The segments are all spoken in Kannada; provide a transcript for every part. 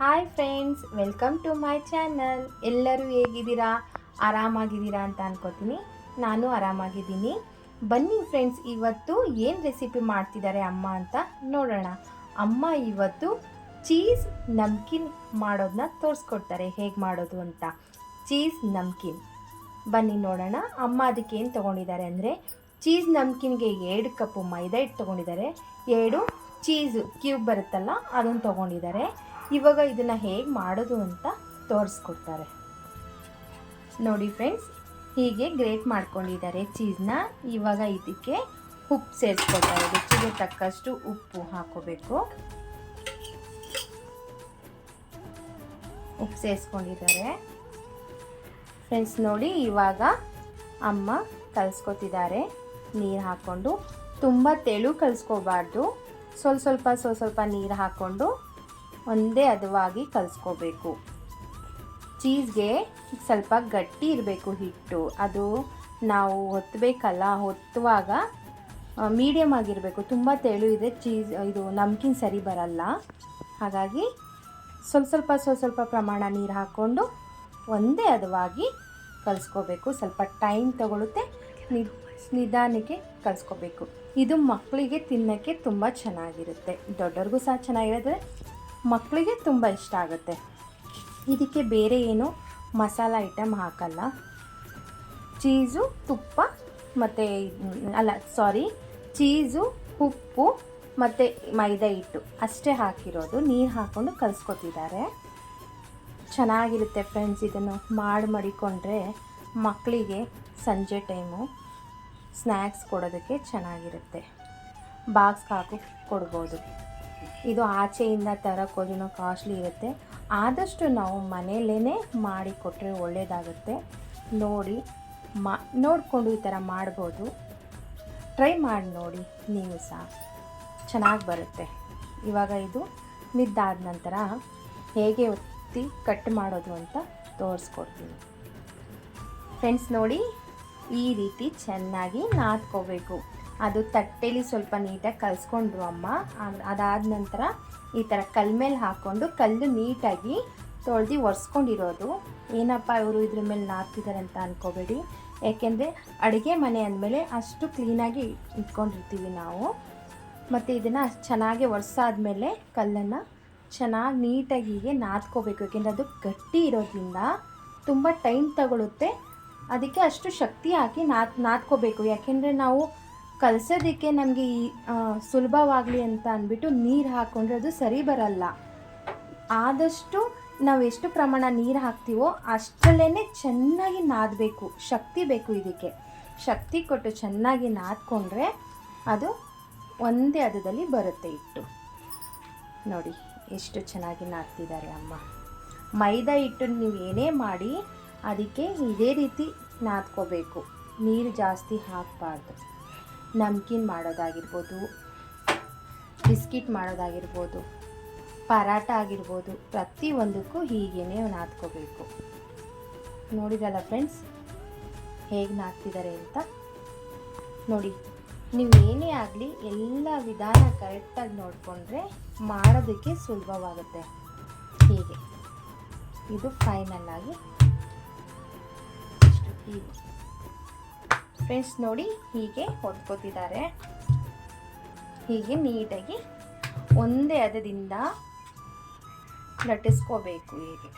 Hi friends welcome to my channel ಎಲ್ಲರೂ ಹೇಗಿದ್ದೀರಾ? ಆರಾಮಾಗಿದ್ದೀರಾ ಅಂತ ಅನ್ಕೋತೀನಿ. ನಾನು ಆರಾಮಾಗಿದ್ದೀನಿ. ಬನ್ನಿ ಫ್ರೆಂಡ್ಸ್ ಇವತ್ತು ಏನು ರೆಸಿಪಿ ಮಾಡ್ತಿದ್ದಾರೆ ಅಮ್ಮ ಅಂತ ನೋಡೋಣ. ಅಮ್ಮ ಇವತ್ತು ಚೀಸ್ ನಮ್ಕಿನ್ ಮಾಡೋದನ್ನ ತೋರಿಸ್ಕೊಡ್ತಾರೆ. ಹೇಗೆ ಮಾಡೋದು ಅಂತ. ಚೀಸ್ ನಮ್ಕಿನ್. ಬನ್ನಿ ನೋಡೋಣ. ಅಮ್ಮ ಅದಕ್ಕೆ ಏನು ತೊಗೊಂಡಿದ್ದಾರೆ ಅಂದರೆ ಚೀಸ್ ನಮ್ಕಿನ್ಗೆ ಎರಡು ಕಪ್ಪು ಮೈದಾ ಹಿಟ್ಟು ತೊಗೊಂಡಿದ್ದಾರೆ. ಎರಡು ಚೀಸು ಕ್ಯೂಬ್ ಬರುತ್ತಲ್ಲ ಅದನ್ನು ತೊಗೊಂಡಿದ್ದಾರೆ. ಇವಾಗ ಇದನ್ನು ಹೇಗೆ ಮಾಡೋದು ಅಂತ ತೋರಿಸ್ಕೊಡ್ತಾರೆ. ನೋಡಿ ಫ್ರೆಂಡ್ಸ್ ಹೀಗೆ ಗ್ರೇಟ್ ಮಾಡ್ಕೊಂಡಿದ್ದಾರೆ ಚೀಸ್ನ. ಇವಾಗ ಇದಕ್ಕೆ ಉಪ್ಪು ಸೇರಿಸ್ಕೊಳ್ತಾರೆ. ರುಚಿಗೆ ತಕ್ಕಷ್ಟು ಉಪ್ಪು ಹಾಕೋಬೇಕು. ಉಪ್ಪು ಸೇರಿಸ್ಕೊಂಡಿದ್ದಾರೆ. ಫ್ರೆಂಡ್ಸ್ ನೋಡಿ ಇವಾಗ ಅಮ್ಮ ಕಲಿಸ್ಕೊತಿದ್ದಾರೆ. ನೀರು ಹಾಕ್ಕೊಂಡು. ತುಂಬ ತೆಳು ಕಲಿಸ್ಕೋಬಾರ್ದು. ಸ್ವಲ್ಪ ಸ್ವಲ್ಪ ಸ್ವಲ್ಪ ಸ್ವಲ್ಪ ನೀರು ಹಾಕ್ಕೊಂಡು ಒಂದೇ ಹದವಾಗಿ ಕಲಿಸ್ಕೋಬೇಕು. ಚೀಸ್ಗೆ ಸ್ವಲ್ಪ ಗಟ್ಟಿ ಇರಬೇಕು ಹಿಟ್ಟು. ಅದು ನಾವು ಹೊತ್ತಬೇಕಲ್ಲ ಹೊತ್ತುವಾಗ ಮೀಡಿಯಮ್ ಆಗಿರಬೇಕು. ತುಂಬ ತೆಳು ಇದೆ ಚೀಸ್, ಇದು ನಮ್ಕಿನ್ ಸರಿ ಬರಲ್ಲ. ಹಾಗಾಗಿ ಸ್ವಲ್ಪ ಸ್ವಲ್ಪ ಸ್ವಲ್ಪ ಸ್ವಲ್ಪ ಪ್ರಮಾಣ ನೀರು ಹಾಕ್ಕೊಂಡು ಒಂದೇ ಹದವಾಗಿ ಕಲಿಸ್ಕೋಬೇಕು. ಸ್ವಲ್ಪ ಟೈಮ್ ತಗೊಳುತ್ತೆ ನಿಧಾನಕ್ಕೆ ಕಲಿಸ್ಕೋಬೇಕು. ಇದು ಮಕ್ಕಳಿಗೆ ತಿನ್ನೋಕ್ಕೆ ತುಂಬ ಚೆನ್ನಾಗಿರುತ್ತೆ. ದೊಡ್ಡವ್ರಿಗೂ ಸಹ ಚೆನ್ನಾಗಿರುತ್ತೆ. ಮಕ್ಕಳಿಗೆ ತುಂಬ ಇಷ್ಟ ಆಗುತ್ತೆ. ಇದಕ್ಕೆ ಬೇರೆ ಏನು ಮಸಾಲ ಐಟಮ್ ಹಾಕಲ್ಲ. ಚೀಸು, ತುಪ್ಪ ಮತ್ತು ಅಲ್ಲ ಸಾರಿ ಚೀಸು, ಉಪ್ಪು ಮತ್ತು ಮೈದಾ ಹಿಟ್ಟು ಅಷ್ಟೇ ಹಾಕಿರೋದು. ನೀರು ಹಾಕ್ಕೊಂಡು ಕಲಿಸ್ಕೊತಿದ್ದಾರೆ. ಚೆನ್ನಾಗಿರುತ್ತೆ ಫ್ರೆಂಡ್ಸ್ ಇದನ್ನು ಮಾಡಿ ಮಡಿಕೊಂಡ್ರೆ ಮಕ್ಕಳಿಗೆ ಸಂಜೆ ಟೈಮು ಸ್ನ್ಯಾಕ್ಸ್ ಕೊಡೋದಕ್ಕೆ ಚೆನ್ನಾಗಿರುತ್ತೆ. ಬಾಕ್ಸ್ ಹಾಕಿ ಕೊಡ್ಬೋದು. ಇದು ಆಚೆಯಿಂದ ತರಕ್ಕೆ ಕಾಸ್ಟ್ಲಿ ಇರುತ್ತೆ. ಆದಷ್ಟು ನಾವು ಮನೆಯಲ್ಲೇ ಮಾಡಿಕೊಟ್ರೆ ಒಳ್ಳೆಯದಾಗುತ್ತೆ ನೋಡಿ, ಮಾ, ನೋಡಿಕೊಂಡು ಈ ಥರ ಮಾಡ್ಬೋದು. ಟ್ರೈ ಮಾಡಿ ನೋಡಿ, ನೀವು ಸಹ. ಚೆನ್ನಾಗಿ ಬರುತ್ತೆ. ಇವಾಗ ಇದು ಮಿದ್ದಾದ ನಂತರ ಹೇಗೆ ಒತ್ತಿ ಕಟ್ ಮಾಡೋದು ಅಂತ ತೋರಿಸ್ಕೊಡ್ತೀನಿ. ಫ್ರೆಂಡ್ಸ್ ನೋಡಿ, ಈ ರೀತಿ ಚೆನ್ನಾಗಿ ನಾದ್ಕೋಬೇಕು. ಅದು ತಟ್ಟೆಲಿ ಸ್ವಲ್ಪ ನೀಟಾಗಿ ಕಲಿಸ್ಕೊಂಡ್ರು ಅಮ್ಮ. ಅದಾದ ನಂತರ ಈ ಥರ ಕಲ್ ಮೇಲೆ ಹಾಕ್ಕೊಂಡು ಕಲ್ಲು ನೀಟಾಗಿ ತೊಳ್ದು ಒರೆಸ್ಕೊಂಡಿರೋದು. ಏನಪ್ಪ ಇವರು ಇದ್ರ ಮೇಲೆ ನಾದ್ತಿದ್ದಾರೆ ಅಂತ ಅನ್ಕೋಬೇಡಿ. ಯಾಕೆಂದರೆ ಅಡುಗೆ ಮನೆ ಅಂದಮೇಲೆ ಅಷ್ಟು ಕ್ಲೀನಾಗಿ ಇಟ್ಕೊಂಡಿರ್ತೀವಿ ನಾವು. ಮತ್ತು ಇದನ್ನು ಚೆನ್ನಾಗಿ ಒರೆಸಾದ್ಮೇಲೆ ಕಲ್ಲನ್ನು ಚೆನ್ನಾಗಿ ನೀಟಾಗಿ ಹೀಗೆ ನಾದ್ಕೋಬೇಕು. ಯಾಕೆಂದರೆ ಅದು ಗಟ್ಟಿ ಇರೋದ್ರಿಂದ ತುಂಬ ಟೈಮ್ ತಗೊಳುತ್ತೆ. ಅದಕ್ಕೆ ಅಷ್ಟು ಶಕ್ತಿ ಹಾಕಿ ನಾದ್ ನಾದ್ಕೋಬೇಕು. ಯಾಕೆಂದರೆ ನಾವು ಕಲಸೋದಕ್ಕೆ ನಮಗೆ ಈ ಸುಲಭವಾಗಲಿ ಅಂತ ಅಂದ್ಬಿಟ್ಟು ನೀರು ಹಾಕ್ಕೊಂಡ್ರೆ ಅದು ಸರಿ ಬರಲ್ಲ. ಆದಷ್ಟು ನಾವು ಎಷ್ಟು ಪ್ರಮಾಣ ನೀರು ಹಾಕ್ತೀವೋ ಅಷ್ಟರಲ್ಲೇ ಚೆನ್ನಾಗಿ ನಾದಬೇಕು. ಶಕ್ತಿ ಬೇಕು ಇದಕ್ಕೆ. ಶಕ್ತಿ ಕೊಟ್ಟು ಚೆನ್ನಾಗಿ ನಾದ್ಕೊಂಡ್ರೆ ಅದು ಒಂದೇ ಅದದಲ್ಲಿ ಬರುತ್ತೆ ಇಟ್ಟು ನೋಡಿ ಎಷ್ಟು ಚೆನ್ನಾಗಿ ನಾದ್ತಿದ್ದಾರೆ ಅಮ್ಮ. ಮೈದಾ ಹಿಟ್ಟು ನೀವು ಏನೇ ಮಾಡಿ ಅದಕ್ಕೆ ಇದೇ ರೀತಿ ನಾದ್ಕೋಬೇಕು. ನೀರು ಜಾಸ್ತಿ ಹಾಕಬಾರ್ದು. ನಮ್ಕಿನ್ ಮಾಡೋದಾಗಿರ್ಬೋದು, ಬಿಸ್ಕಿಟ್ ಮಾಡೋದಾಗಿರ್ಬೋದು ಪರಾಟ ಆಗಿರ್ಬೋದು, ಪ್ರತಿಯೊಂದಕ್ಕೂ ಹೀಗೇ ನಾದ್ಕೋಬೇಕು. ನೋಡಿದಲ್ಲ ಫ್ರೆಂಡ್ಸ್? ಹೇಗೆ ನಾದ್ತಿದ್ದಾರೆ ಅಂತ? ನೋಡಿ, ನೀವು ಏನೇ ಆಗಲಿ ಎಲ್ಲ ವಿಧಾನ ಕರೆಕ್ಟಾಗಿ ನೋಡಿಕೊಂಡ್ರೆ ಮಾಡೋದಕ್ಕೆ ಸುಲಭವಾಗುತ್ತೆ. ಹೀಗೆ. ಇದು ಫೈನಲ್ ಆಗಿ. ಹೀಗೆ ಫ್ರೆಂಡ್ಸ್ ನೋಡಿ ಹೀಗೆ ಹೊದ್ಕೋತಿದ್ದಾರೆ ಹೀಗೆ ನೀಟಾಗಿ ಒಂದೇ ಅದದಿಂದ ಲಟ್ಟಿಸ್ಕೋಬೇಕು ಹೀಗೆ.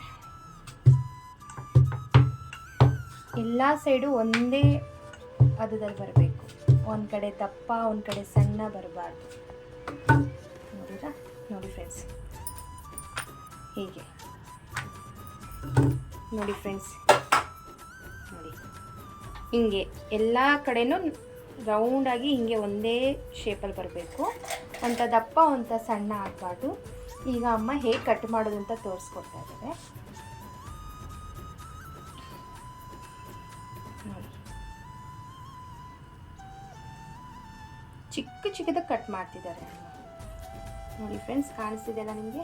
ಎಲ್ಲ ಸೈಡು ಒಂದೇ ಅದದಲ್ಲಿ ಬರಬೇಕು. ಒಂದು ಕಡೆ ದಪ್ಪ, ಒಂದು ಕಡೆ ಸಣ್ಣ ಬರಬಾರ್ದು. ನೋಡಿರಾ ನೋಡಿ ಫ್ರೆಂಡ್ಸ್ ಹೀಗೆ. ನೋಡಿ ಫ್ರೆಂಡ್ಸ್ ಹಿಂಗೆ ಎಲ್ಲ ಕಡೆನೂ ರೌಂಡಾಗಿ ಹಿಂಗೆ ಒಂದೇ ಶೇಪಲ್ಲಿ ಬರಬೇಕು. ಅಂತ ದಪ್ಪ ಅಂತ ಸಣ್ಣ ಆಗಬಾರ್ದು. ಈಗ ಅಮ್ಮ ಹೇಗೆ ಕಟ್ ಮಾಡೋದು ಅಂತ ತೋರಿಸ್ಕೊಡ್ತಾ ಇದ್ದಾರೆ. ಚಿಕ್ಕ ಚಿಕ್ಕದಾಗಿ ಕಟ್ ಮಾಡ್ತಿದ್ದಾರೆ ನೋಡಿ ಫ್ರೆಂಡ್ಸ್ ಕಾಣಿಸ್ತಿದೆಯಲ್ಲ ನಿಮಗೆ?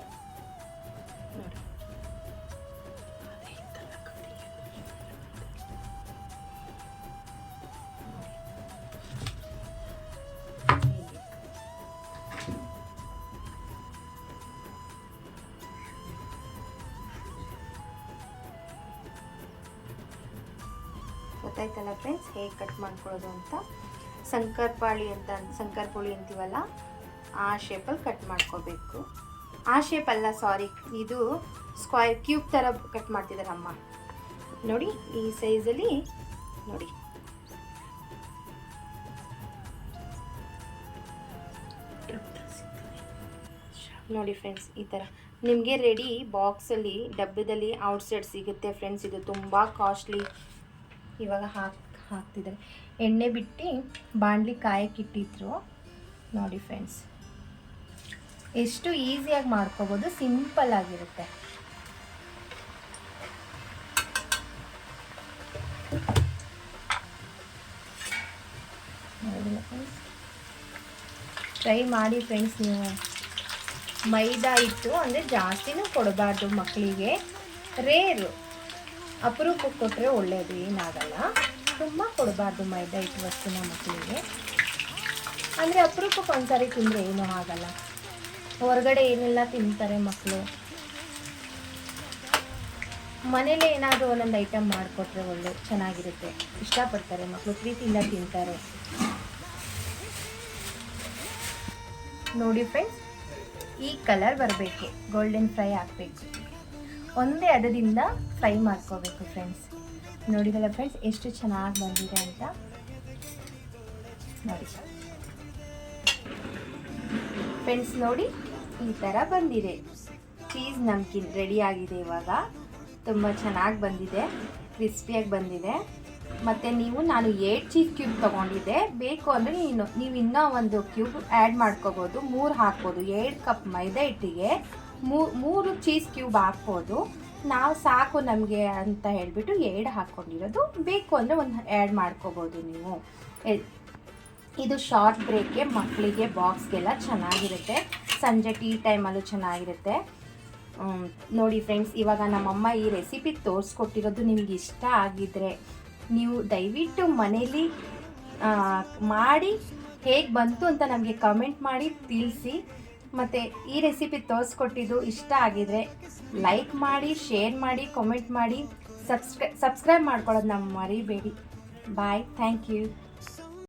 ಗೊತ್ತಾಯ್ತಲ್ಲ ಫ್ರೆಂಡ್ಸ್ ಹೇಗೆ ಕಟ್ ಮಾಡ್ಕೊಳ್ಳೋದು ಅಂತ? ಸಂಕರ್ಪಾಳಿ ಅಂತ ಸಂಕರ್ಪುಳಿ ಅಂತೀವಲ್ಲ, ಆ ಶೇಪಲ್ಲಿ ಕಟ್ ಮಾಡ್ಕೋಬೇಕು. ಆ ಶೇಪ್ ಅಲ್ಲ ಸಾರಿ ಇದು ಸ್ಕ್ವೈರ್ ಕ್ಯೂಬ್ ಥರ ಕಟ್ ಮಾಡ್ತಿದ್ದಾರೆ ಅಮ್ಮ ನೋಡಿ, ಈ ಸೈಜಲ್ಲಿ ನೋಡಿ. ನೋಡಿ ಫ್ರೆಂಡ್ಸ್ ಈ ಥರ ನಿಮಗೆ ರೆಡಿ ಬಾಕ್ಸಲ್ಲಿ ಡಬ್ಬದಲ್ಲಿ ಔಟ್ಸೈಡ್ ಸಿಗುತ್ತೆ ಫ್ರೆಂಡ್ಸ್ ಇದು ತುಂಬ ಕಾಸ್ಟ್ಲಿ ಇವಾಗ ಹಾಕ್, ಹಾಕ್ತಿದ್ದಾರೆ. ಎಣ್ಣೆ ಬಿಟ್ಟು ಬಾಣಲಿ ಕಾಯಕ್ಕಿಟ್ಟಿದ್ರು ನೋಡಿ ಫ್ರೆಂಡ್ಸ್ ಎಷ್ಟು ಈಸಿಯಾಗಿ ಮಾಡ್ಕೋಬೋದು ಸಿಂಪಲ್ ಆಗಿರುತ್ತೆ. ಟ್ರೈ ಮಾಡಿ ಫ್ರೆಂಡ್ಸ್ ನೀವು. ಮೈದಾ ಇಟ್ಟು ಅಂದರೆ ಜಾಸ್ತಿನೂ ಕೊಡಬಾರ್ದು ಮಕ್ಕಳಿಗೆ ರೇರು ಅಪರೂಪಕ್ಕೆ ಕೊಟ್ಟರೆ ಒಳ್ಳೆಯದು ಏನಾಗಲ್ಲ. ತುಂಬ ಕೊಡಬಾರ್ದು ಮೈದಾ ಹಿಟ್ಟು ವಸ್ತುನ ಮಕ್ಕಳಿಗೆ ಅಂದರೆ ಅಪರೂಪಕ್ಕೆ ಒಂದ್ಸರಿ ತಿಂದರೆ ಏನೂ ಆಗಲ್ಲ. ಹೊರಗಡೆ ಏನೆಲ್ಲ ತಿಂತಾರೆ ಮಕ್ಕಳು ಮನೇಲೆ ಏನಾದರೂ ಒಂದೊಂದು ಐಟಮ್ ಮಾಡಿಕೊಟ್ರೆ ಒಳ್ಳೆ, ಚೆನ್ನಾಗಿರುತ್ತೆ. ಇಷ್ಟಪಡ್ತಾರೆ ಮಕ್ಕಳು ಪ್ರೀತಿಯಿಂದ ತಿಂತಾರೆ. ನೋಡಿ ಫ್ರೆಂಡ್ಸ್ ಈ ಕಲರ್ ಬರಬೇಕು. ಗೋಲ್ಡನ್ ಫ್ರೈ ಆಗಬೇಕು ಒಂದೇ ಹದದಿಂದ ಫ್ರೈ ಮಾಡ್ಕೋಬೇಕು ಫ್ರೆಂಡ್ಸ್ ನೋಡಿದಲ್ಲ ಫ್ರೆಂಡ್ಸ್ ಎಷ್ಟು ಚೆನ್ನಾಗಿ ಬಂದಿದೆ ಅಂತ. ನೋಡಿ. ಫ್ರೆಂಡ್ಸ್ ನೋಡಿ, ಈ ಥರ ಬಂದಿದೆ. ಚೀಸ್ ನಮ್ಕಿನ್ ರೆಡಿ ಆಗಿದೆ ಇವಾಗ. ತುಂಬ ಚೆನ್ನಾಗಿ ಬಂದಿದೆ ಕ್ರಿಸ್ಪಿಯಾಗಿ ಬಂದಿದೆ. ಮತ್ತು ನೀವು, ನಾನು ಏಟ್ ಚೀಸ್ ಕ್ಯೂಬ್ ತೊಗೊಂಡಿದ್ದೆ. ಬೇಕು ಅಂದರೆ ನೀನು, ನೀವು ಇನ್ನೂ ಒಂದು ಕ್ಯೂಬ್ ಆ್ಯಡ್ ಮಾಡ್ಕೋಬೋದು, ಮೂರು ಹಾಕ್ಬೋದು. ಏಳು ಕಪ್ ಮೈದಾ ಹಿಟ್ಟಿಗೆ. ಮೂರು ಚೀಸ್ ಕ್ಯೂಬ್ ಹಾಕ್ಬೋದು. ನಾವು ಸಾಕು ನಮಗೆ ಅಂತ ಹೇಳಿಬಿಟ್ಟು ಎರಡು ಹಾಕ್ಕೊಂಡಿರೋದು ಬೇಕು ಅಂದರೆ ಒಂದು ಆ್ಯಡ್ ಮಾಡ್ಕೋಬೋದು ನೀವು. ಇದು ಶಾರ್ಟ್ ಬ್ರೇಕ್ಗೆ ಮಕ್ಕಳಿಗೆ ಬಾಕ್ಸ್ಗೆಲ್ಲ ಚೆನ್ನಾಗಿರುತ್ತೆ. ಸಂಜೆ ಟೀ ಟೈಮಲ್ಲೂ ಚೆನ್ನಾಗಿರುತ್ತೆ. ನೋಡಿ ಫ್ರೆಂಡ್ಸ್, ಇವಾಗ ನಮ್ಮಮ್ಮ ಈ ರೆಸಿಪಿ ತೋರಿಸ್ಕೊಟ್ಟಿರೋದು ನಿಮ್ಗೆ ಇಷ್ಟ ಆಗಿದ್ರೆ ನೀವು ದಯವಿಟ್ಟು ಮನೇಲಿ ಮಾಡಿ ಹೇಗೆ ಬಂತು ಅಂತ ನಮಗೆ ಕಮೆಂಟ್ ಮಾಡಿ ತಿಳಿಸಿ. ಮತ್ತು ಈ ರೆಸಿಪಿ ತೋರಿಸ್ಕೊಟ್ಟಿದ್ದು ಇಷ್ಟ ಆಗಿದ್ರೆ ಲೈಕ್ ಮಾಡಿ ಶೇರ್ ಮಾಡಿ ಕಾಮೆಂಟ್ ಮಾಡಿ ಸಬ್ಸ್ಕ್ರೈ ಸಬ್ಸ್ಕ್ರೈಬ್ ಮಾಡ್ಕೊಳ್ಳೋದು ನಮ್ಮ ಮರಿಬೇಡಿ. Bye thank you